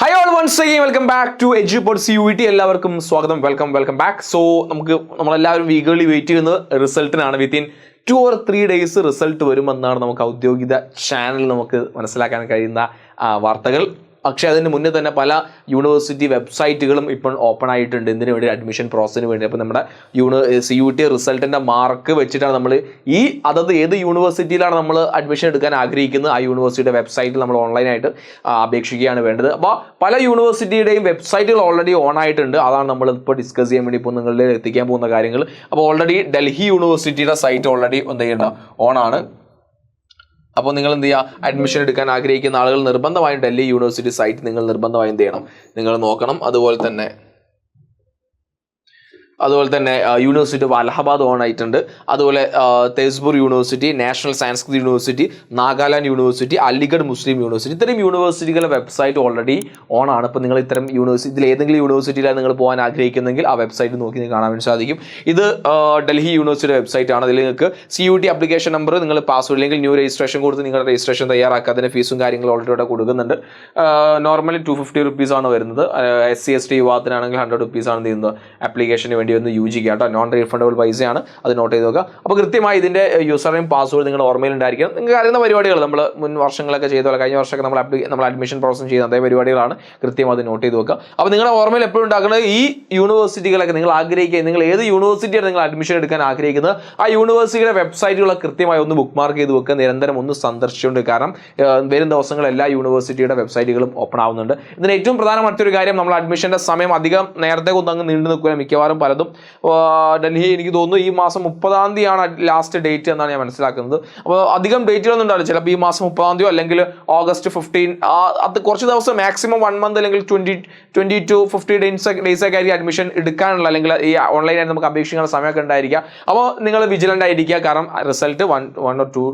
Hi all once again welcome back to edu C U T എല്ലാവർക്കും സ്വാഗതം. Welcome welcome back so നമുക്ക് നമ്മളെല്ലാവരും eagerly wait ചെയ്യുന്നത് റിസൾട്ടിനാണ് within two or three days result വരുമെന്നാണ് നമുക്ക് ഔദ്യോഗിക ചാനൽ നമുക്ക് മനസ്സിലാക്കാൻ കഴിയുന്ന വാർത്തകൾ. പക്ഷേ അതിന് മുന്നേ തന്നെ പല യൂണിവേഴ്സിറ്റി വെബ്സൈറ്റുകളും ഇപ്പോൾ ഓപ്പൺ ആയിട്ടുണ്ട്. ഇതിന് വേണ്ടി അഡ്മിഷൻ പ്രോസസ്സിന് വേണ്ടി. അപ്പോൾ നമ്മുടെ യൂണി സി യു ടി റിസൾട്ടിന്റെ മാർക്ക് വെച്ചിട്ടാണ് നമ്മൾ ഈ അതത് ഏത് യൂണിവേഴ്സിറ്റിയിലാണ് നമ്മൾ അഡ്മിഷൻ എടുക്കാൻ ആഗ്രഹിക്കുന്നത്? ആ യൂണിവേഴ്സിറ്റിയുടെ വെബ്സൈറ്റിൽ നമ്മൾ ഓൺലൈനായിട്ട് അപേക്ഷിക്കുകയാണ് വേണ്ടത്. അപ്പോൾ പല യൂണിവേഴ്സിറ്റിയുടെയും വെബ്സൈറ്റുകൾ ഓൾറെഡി ഓൺ ആയിട്ടുണ്ട്. അതാണ് നമ്മൾ ഇപ്പോൾ ഡിസ്കസ് ചെയ്യാൻ വേണ്ടി ഇപ്പോൾ നിങ്ങളിൽ എത്തിക്കാൻ പോകുന്ന കാര്യങ്ങൾ. അപ്പോൾ ഓൾറെഡി ഡൽഹി യൂണിവേഴ്സിറ്റിയുടെ സൈറ്റ് ഓൾറെഡി എന്ത് ചെയ്യേണ്ട ഓൺ ആണ്. അപ്പോൾ നിങ്ങൾ എന്ത് ചെയ്യുക? അഡ്മിഷൻ എടുക്കാൻ ആഗ്രഹിക്കുന്ന ആളുകൾ നിർബന്ധമായും ഡൽഹി യൂണിവേഴ്സിറ്റി സൈറ്റ് നിങ്ങൾ നിർബന്ധമായും എന്ത് ചെയ്യണം. നിങ്ങൾ നോക്കണം. അതുപോലെ തന്നെ അതുപോലെ തന്നെ യൂണിവേഴ്സിറ്റി ഓഫ് അലഹബാദ് ഓൺ ആയിട്ടുണ്ട്. അതുപോലെ Tezpur university national Sanskrit university Nagaland university Aligarh Muslim university ഇത്തരം യൂണിവേഴ്സിറ്റികളുടെ വെബ്സൈറ്റ് ഓൾറെഡി ഓൺ ആണ്. അപ്പോൾ നിങ്ങൾ ഇത്തരം യൂണിവേഴ്സിറ്റി ഇതിൽ ഏതെങ്കിലും യൂണിവേഴ്സിറ്റിയിലാണ് നിങ്ങൾ പോകാൻ ആഗ്രഹിക്കുന്നെങ്കിൽ ആ വെബ്സൈറ്റ് നോക്കി നിങ്ങൾക്ക് കാണാൻ വേണ്ടി സാധിക്കും. ഇത് ഡൽഹി യൂണിവേഴ്സിറ്റിയുടെ വെബ്സൈറ്റ് ആണ്. അതിൽ നിങ്ങൾക്ക് C U T application number നിങ്ങൾ പാസ്വേഡ് അല്ലെങ്കിൽ ന്യൂ രജിസ്ട്രേഷൻ കൊടുത്ത് നിങ്ങളുടെ രജിസ്ട്രേഷൻ തയ്യാറാക്കുക. അതിന് ഫീസും കാര്യങ്ങളും ഓൾറെഡി ഇവിടെ കൊടുക്കുന്നുണ്ട്. നോർമലി ടു ഫിഫ്റ്റി റുപ്പീസ് ആണ് വരുന്നത്. എസ് സി എസ് ടി വിവാഹത്തിനാണെങ്കിൽ ഹൺഡ്രഡ് റുപ്പീസ് ആണ് എന്ത് ചെയ്യുന്നത് ആപ്ലിക്കേഷന് വന്ന് യു ജി കേട്ടോ. നോൺ റീഫണ്ടബിൾ പൈസയാണ്. അത് നോട്ട് ചെയ്ത് നോക്കുക അപ്പോൾ കൃത്യമായി ഇതിന്റെ യൂസർ നെയിം പാസ്വേഡ് നിങ്ങൾ ഓർമ്മയിലുണ്ടായിരിക്കും നിങ്ങൾക്ക് അറിയുന്ന പരിപാടികൾ നമ്മൾ മുൻ വർഷങ്ങളൊക്കെ ചെയ്ത പോലെ കഴിഞ്ഞ വർഷമൊക്കെ നമ്മൾ അപ്ലി നമ്മൾ അഡ്മിഷൻ പ്രോസസ് ചെയ്യുന്ന അതേ പരിപാടികളാണ്. കൃത്യം അത് നോട്ട് ചെയ്ത് വെക്കുക. അപ്പോൾ നിങ്ങളുടെ ഓർമ്മയിൽ എപ്പോഴും ഉണ്ടാക്കുന്നത് ഈ യൂണിവേഴ്സിറ്റികളൊക്കെ നിങ്ങൾ ആഗ്രഹിക്കുക നിങ്ങൾ ഏത് യൂണിവേഴ്സിറ്റിയാണ് നിങ്ങൾ അഡ്മിഷൻ എടുക്കാൻ ആഗ്രഹിക്കുന്നത് ആ യൂണിവേഴ്സിറ്റിയുടെ വെബ്സൈറ്റുകളൊക്കെ കൃത്യമായി ഒന്ന് ബുക്ക് മാർക്ക് ചെയ്ത് വെക്കുക. നിരന്തരം ഒന്ന് സന്ദർശിച്ചുകൊണ്ട് കാരണം വരും ദിവസങ്ങളിൽ എല്ലാ യൂണിവേഴ്സിറ്റിയുടെ വെബ്സൈറ്റുകളും ഓപ്പൺ ആവുന്നുണ്ട്. ഇതിന് ഏറ്റവും പ്രധാന മറ്റൊരു കാര്യം നമ്മൾ അഡ്മിഷന്റെ സമയം അധികം നേരത്തെ ഒന്നും അങ്ങ് നീണ്ടു നിൽക്കില്ല മിക്കവാറും പലതും ഡൽഹി എനിക്ക് തോന്നുന്നു ഈ മാസം മുപ്പതാം തീയതിയാണ് ലാസ്റ്റ് ഡേറ്റ് എന്നാണ് ഞാൻ മനസ്സിലാക്കുന്നത്. അപ്പോൾ അധികം ഡേറ്റുകളൊന്നും ഉണ്ടാവില്ല. ചിലപ്പോൾ ഈ മാസം മുപ്പതാം തീയതിയോ അല്ലെങ്കിൽ ഓഗസ്റ്റ് ഫിഫ്റ്റീൻ അത് കുറച്ച് ദിവസം മാക്സിമം വൺ മന്ത് അല്ലെങ്കിൽ twenty twenty two fifty days days ഒക്കെ ആയിരിക്കും അഡ്മിഷൻ എടുക്കാനുള്ള അല്ലെങ്കിൽ ഈ ഓൺലൈനായിട്ട് നമുക്ക് അപേക്ഷിക്കാനുള്ള സമയമൊക്കെ ഉണ്ടായിരിക്കുക അപ്പോൾ നിങ്ങൾ വിജിലന്റ് ആയിരിക്കുക. കാരണം result one one or two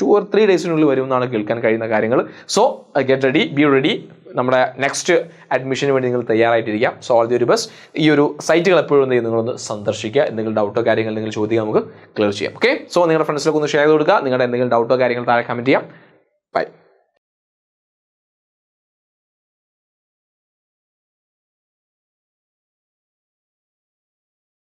two or three ഡേയ്സിനുള്ളിൽ വരും എന്നാണ് കേൾക്കാൻ കഴിയുന്ന കാര്യങ്ങൾ. So get ready be ready നമ്മുടെ നെക്സ്റ്റ് അഡ്മിഷന് വേണ്ടി നിങ്ങൾ തയ്യാറായിട്ടിരിക്കാം. സോ ഓൾ ദി ഒരു ബസ് ഈ ഒരു സൈറ്റുകൾ എപ്പോഴും എന്ത് നിങ്ങളൊന്ന് സന്ദർശിക്കുക. എന്തെങ്കിലും ഡൗട്ടോ കാര്യങ്ങൾ നിങ്ങൾ ചോദിക്കുക നമുക്ക് ക്ലിയർ ചെയ്യാം. ഓക്കെ സോ നിങ്ങളുടെ ഫ്രണ്ട്സിലൊക്കെ ഒന്ന് ഷെയർ ചെയ്ത് കൊടുക്കുക. നിങ്ങളുടെ എന്തെങ്കിലും ഡൗട്ടോ കാര്യങ്ങൾ താഴെ കമന്റ് ചെയ്യാം. ബൈ